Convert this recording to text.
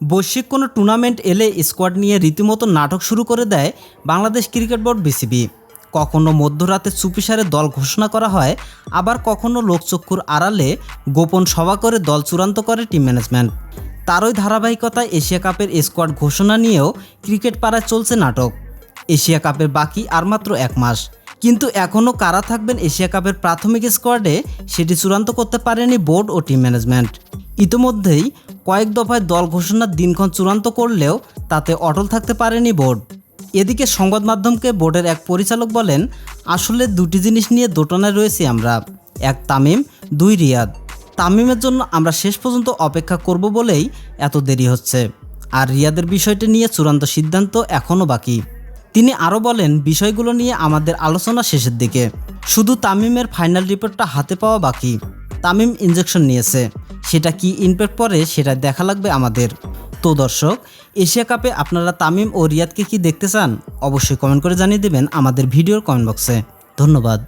বৈশ্বিক কোনো টুর্নামেন্ট এলে স্কোয়াড নিয়ে রীতিমতো নাটক শুরু করে দেয় বাংলাদেশ ক্রিকেট বোর্ড বিসিবি। কখনো মধ্যরাতে চুপিসারে দল ঘোষণা করা হয়, আবার কখনো লোকচক্ষুর আড়ালে গোপন সভা করে দল চূড়ান্ত করে টিম ম্যানেজমেন্ট। তারই ধারাবাহিকতায় এশিয়া কাপের স্কোয়াড ঘোষণা নিয়েও ক্রিকেট পাড়ায় চলছে নাটক। এশিয়া কাপের বাকি আর মাত্র এক মাস। কিন্তু এখনও কারা থাকবেন এশিয়া কাপের প্রাথমিক স্কোয়াডে, সেটি চূড়ান্ত করতে পারেনি বোর্ড ও টিম ম্যানেজমেন্ট। ইতিমধ্যেই কয়েক দফায় দল ঘোষণার দিনক্ষণ চূড়ান্ত করলেও তাতে অটল থাকতে পারেনি বোর্ড। এদিকে সংবাদ মাধ্যমকে বোর্ডের এক পরিচালক বলেন, আসলে দুটি জিনিস নিয়ে দোটানায় রয়েছি আমরা। এক, তামিম, দুই, রিয়াদ। তামিমের জন্য আমরা শেষ পর্যন্ত অপেক্ষা করব বলেই এত দেরি হচ্ছে। আর রিয়াদের বিষয়টি নিয়ে চূড়ান্ত সিদ্ধান্ত এখনও বাকি। তিনি আরও বলেন, বিষয়গুলো নিয়ে আমাদের আলোচনা শেষের দিকে। শুধু তামিমের ফাইনাল রিপোর্টটা হাতে পাওয়া বাকি। তামিম ইঞ্জেকশন নিয়েছে। সেটা কি ইমপ্যাক্ট পরে সেটা দেখা লাগবে আমাদের। তো দর্শক, এশিয়া কাপে আপনারা তামিম ও রিয়াদকে কি দেখতে চান? অবশ্যই কমেন্ট করে জানিয়ে দেবেন আমাদের ভিডিওর কমেন্ট বক্সে ধন্যবাদ।